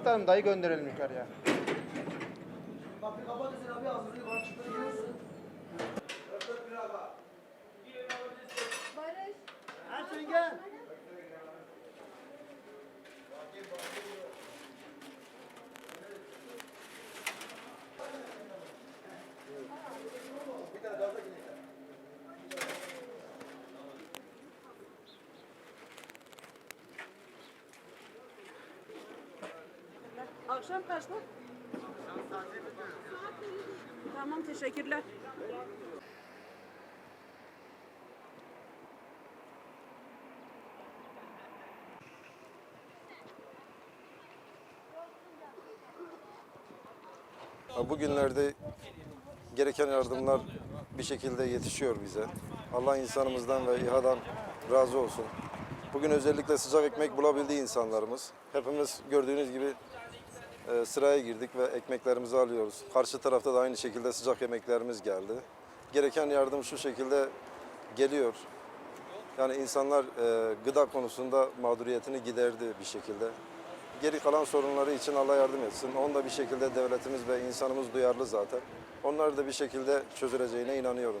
Tutalım dayı gönderelim yukarıya. Barış. Akşam kaçta? Tamam teşekkürler. Bugünlerde gereken yardımlar bir şekilde yetişiyor bize. Allah insanımızdan ve İHA'dan razı olsun. Bugün özellikle sıcak ekmek bulabildiği insanlarımız. Hepimiz gördüğünüz gibi e, sıraya girdik ve ekmeklerimizi alıyoruz. Karşı tarafta da aynı şekilde sıcak yemeklerimiz geldi. Gereken yardım şu şekilde geliyor. Yani insanlar e, gıda konusunda mağduriyetini giderdi bir şekilde. Geri kalan sorunları için Allah yardım etsin. Onu da bir şekilde devletimiz ve insanımız duyarlı zaten. Onları da bir şekilde çözüleceğine inanıyorum.